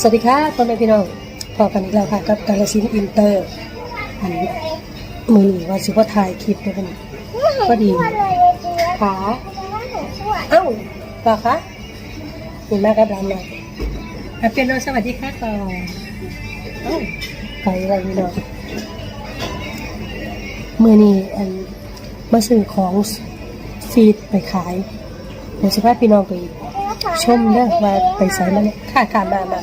สวัสดีค่ะพ่อแม่พี่น้องพอกันอีกแล้วค่ะกับกาลสินอินเตอร์ อันมือหนีว่าสิว่าถ่ายคลิปด้วยกันก็ดีขาเอ้าป่าคะมีมากกับเราหน่อยอะเปียโนสวัสดีค่ะก่อนเอ้าไปอะไรพี่น้องมือนี้อันมาซื้อของฟีดไปขายเดี๋ยวสิพาพี่น้องไป ชมเด้อว่าไปใส่มาเนี่ยค่ะค่ะมามา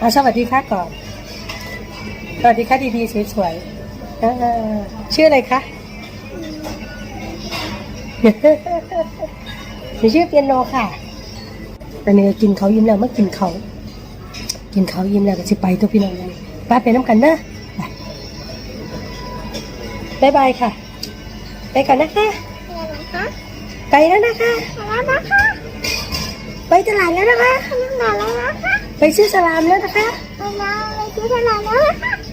อะสวัสดีค่ะก่อน สวัสดีค่ะดีๆสวยๆอ่าชื่ออะไรคะหนูชื่อเปียโนค่ะแต่เนี่ยกินเขาวยิ้มแล้วเมื่อกินเขาวกินเขาวยิ้มแล้วก็สิไปตัวพี่น้องเลยป้าไปน้ำกันนะไปบายบายค่ะ ไปก่อนนะคะ ไปแล้วนะคะไปตลาดแล้วนะคะ ไปซื้อสลามแล้วนะคะ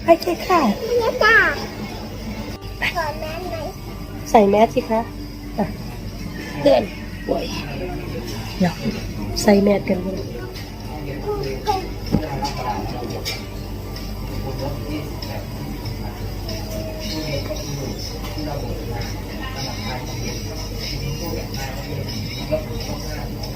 ไปเคค่ะใส่แมสสิคะอะเพื่อนโอ้ยเดี๋ยวใส่แมสกันเลยไปค่ะลูกเดินเออไปละเอออย่านะฮะหลังจากเข้าใช้บริการในสาขาขอบคุณค่ะเอ๊ะขอบคุณไป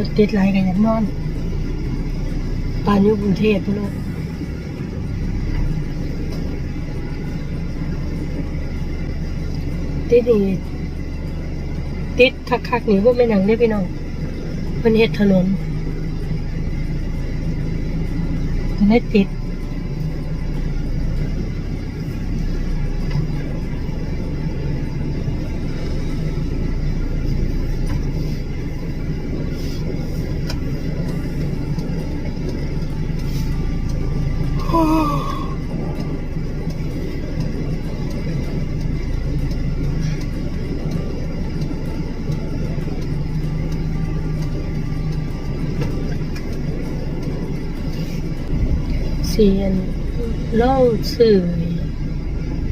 รถติดหลกันอย่างนอนปานอยู่กรุงเทพพุ่น้องติดนี่ติดคักๆนี่พวกแม่นังได้พี่น้องเพิ่นเฮ็ดถนนก็เลยติด สียนล่องสื่อ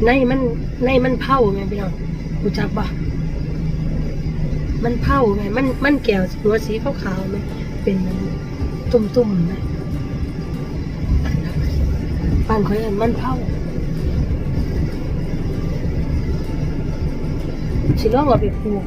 ในมันในมันเผาไงพี่น้องรู้จักปะมันเผาไงมันมันแก้วหัวสีขาวๆไหมเป็นตุ่มๆไหมปานคอยเอินมันเผาสิลองเอาไปปลูก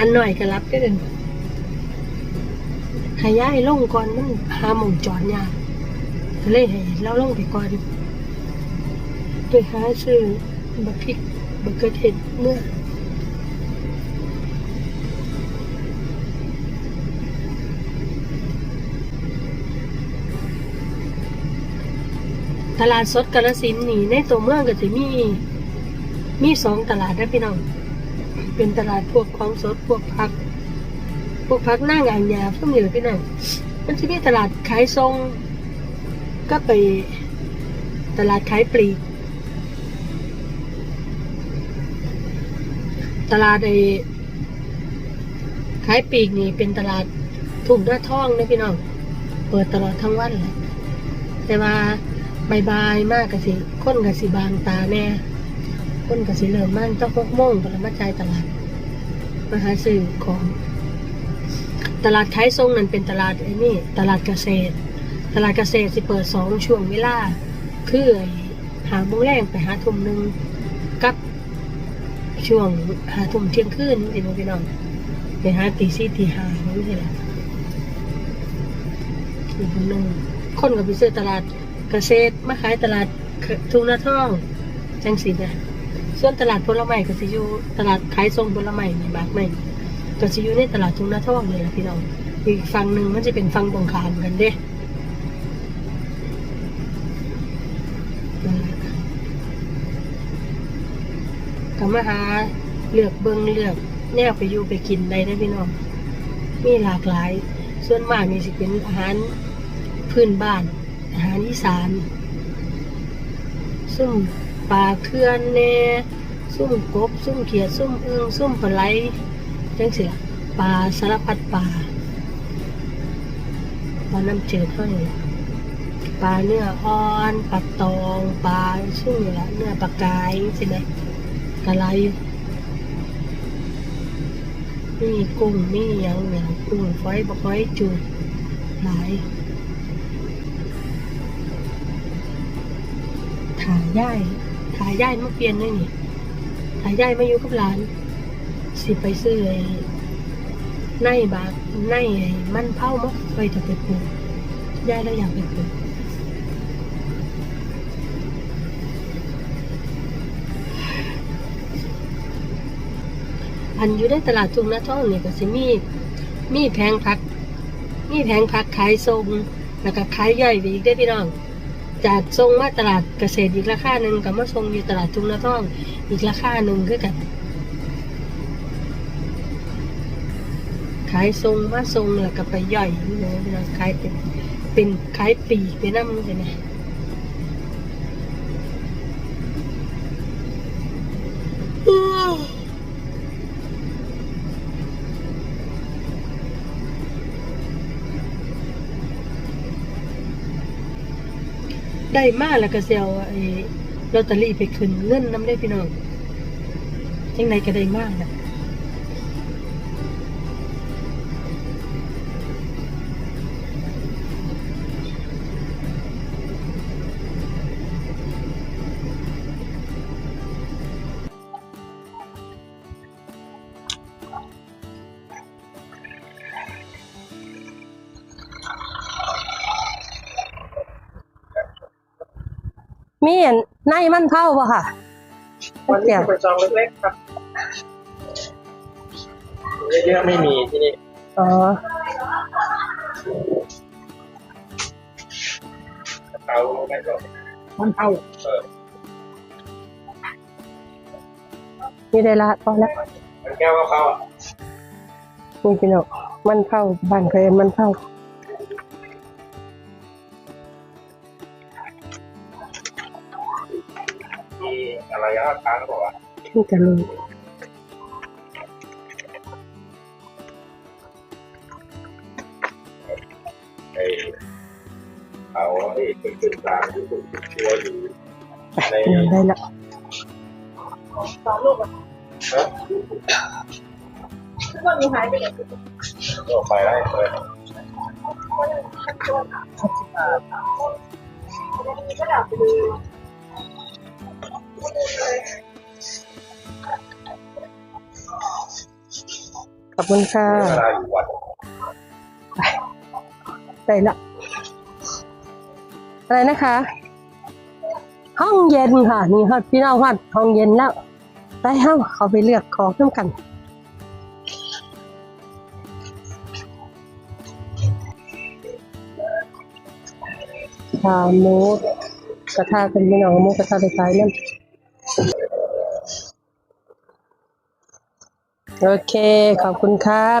านหน่อยก็รับได้เดินหายายลงก่อนมันหาหมองจอดยากก็เลยให้เราลงไปก่อนไปหาซื้อบักพริกบักเกร์เทศเมื่อตลาดสดกาลสินนี่ในตัวเมืองก็จะมี มีสองตลาดนะพี่น้อง เป็นตลาดพวกของสดพวกผัก พวกผักหน้างานยาพวกนี้เลยพี่น้องมันจะมีตลาดขายทรง ก็ไปตลาดขายปลีก ตลาดไอขายปลีกนี่เป็นตลาดถุงหน้าท่องนะพี่น้อง เปิดตลอดทั้งวันเลยแต่ว่าบายๆมากกะสิค้นกะสิบางตาแน่ คนกสิเริ่มมั่นต้องกโมงกล้วมาจ่ายตลาดมาหาซื้อของ ตลาดขายทรงนั่นเป็นตลาดไอ้นี่ ตลาดเกษตร ตลาดเกษตรสิเปิดสองช่วงเวลาคือหหาโมงแรงไปหาทุ่มหนึ่งกับช่วงหาทุ่มเที่ยงคืนสิเนาะพี่น้องไปหาตีสี่ตีห้านี่สิแหละอีกคนหนึ่งคนกับไปซื้อตลาดเกษตรมาขายตลาดทุ่งนาท่อง จังสินะ ส่วนตลาดผลไม้ก็สิอยู่ตลาดขายส่งผลไม้นี่บากไม่ก็สิอยู่ในตลาดทุ่งนาท่องนี่แหละพี่น้องอีกฝั่งหนึ่งมันจะเป็นฝั่งตรงข้ามกันเด้ก็มาหาเลือกเบิงเลือกแนวไปอยู่ไปกินได้ได้พี่น้องมีหลากหลาย ส่วนมากนี่สิเป็นอาหารพื้นบ้าน อาหารอีสานซุ่ม ปลาเคลื่อนแน่ซุ่มกบ ซุ่มเขียดซุ่มเอึ่งซุ่มปลาไหลจังเสียปลาสารพัดปลาปลาน้ำจืดเท่านี้ปลาเนื้ออ่อนปลาตองปลาซุ่มละเนื้อปลากายสินะกะไหลมีกุ้งมีหยังเนี่ยกุ้งฝอยบะฝอยจูดหลายถ่ายย่าย ถ่ายย่ายมาเปลี่ยนเลยนี่ถ่ายย่ายมาอยู่กับหลาน สิไปซื้อไอ้ในบากในไอ้มันเผามาไปจะไปปลูกย่ายแล้วอยากไปปลูกอันอยู่ในตลาดทุ่งนาท่องเนี่ยก็สิมีมีแผงผัก มีแผงผักขายทรงแล้วก็ขายย่อยไปอีกได้พี่น้อง จากทรงมาตลาดเกษตรอีกราคาหนึ่งกับมาทรงอยู่ตลาดทุ่งนาท่องอีกราคาหนึ่งคือกัน ขายทรงมาทรงแล้วก็ไปย่อยนี่นะขายเป็นเป็นขายปีกไปนั่งเลยนะ ได้มาแล้วก็เซลไอ้ลอตเตอรี่ไปขึ้นเงินน้ำได้พี่น้องยังไงก็ได้มากนะ มีอันในมันเท่าป่ะค่ะวันนี้เป็นซองเล็กๆครับเยอะๆไม่มีที่นี่อ๋อเตาไม่ก็มันเท่าเออนี่ได้ละพอแล้วมันแก้วเข้าอะนี่พี่น้องมันเท่าบ้านเคยเอิ้นมันเท่า รก็ค้างก็บอกว่าขึ้นกันเลยไอ้เอาไอ้เป็นเป็นตาที่ถูกตัวอยู่ในนี่ได้ละก็ไปได้เลยขอบคุณค่ะเวลาอยู่วัดได้ละอะไรนะคะ ห้องเย็นค่ะ นี่ฮอดพี่น้องฮอดห้องเย็นแล้วไปเฮ้าเขาไปเลือกของน้ำกันชาหมูกระทะเป็นพี่น้องหมูกระทะไปขายนั่น โอเค ขอบคุณครับ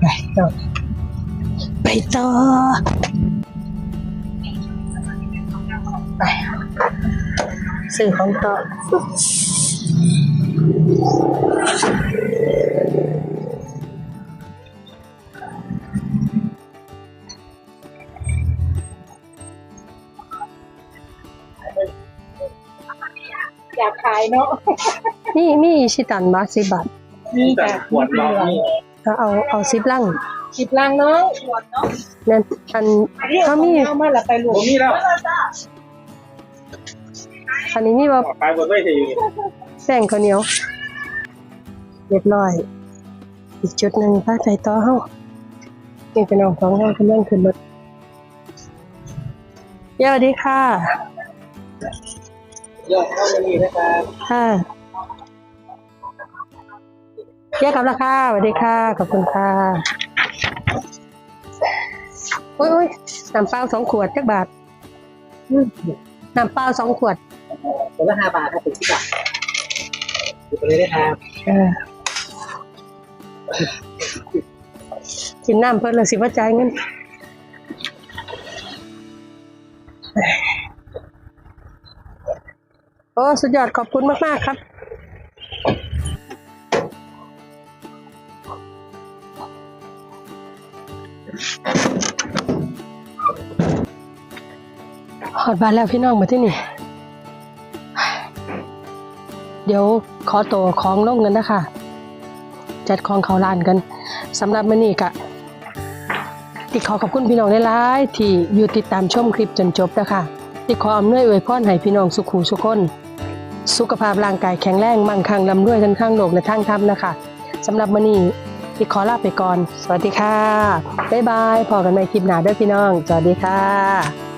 ไปต่อไปต่อไปซื้อของต่อ อยากขายเนาะนี่นี่ชิตันบาสิบบาทนี่แต่ขวดเรานี่เอาเอาเอาซิปลังสิบลังเนาะนั่นอันเขามีเอามาละไปลูกผมมีแล้วอันนี้นี่ว่าไปหมดไม่ใช่อยู่แป้งข้าวเหนียวเรียบร้อย อีกจุดหนึ่งผ้าใจต่อเฮานี่เป็นน้องของเฮากำลังขึ้นรถสวัสดีค่ะ ยอดเข้ามานี่นะครับค่ะแยกกับราคาสวัสดีค่ะ ขอบคุณค่ะโอ้ยโอ้ยน้ำเปล่าสองขวดจักบาทอืมน้ำเปล่าสองขวดตัวละห้าบาทครับถึงที่บาทดูไปเลยนะครับเออกินน้ำเพิ่นเลยสิว่าจ่ายเงิน โอ้สุดยอดขอบคุณมาก ๆ ครับ หอดบานแล้วพี่น้องมาที่นี่ เดี๋ยวขอตัวของลงเงินนะคะ จัดของเขาลานกันสำหรับมื้อนี้กะติขอขอบคุณพี่น้องหลายๆที่อยู่ติดตามชมคลิปจนจบนะคะ ติขออำนวยอวยพรให้พี่น้องสุขูสุขคน สุขภาพร่างกายแข็งแรงมั่งคั่งลำรวยทั้งข้างโลกและทั้งธรรมนะคะสำหรับมื้อนี้ติขอลาไปก่อน สวัสดีค่ะบ๊ายบายพอกันใหม่คลิปหน้าเด้อพี่น้อง สวัสดีค่ะ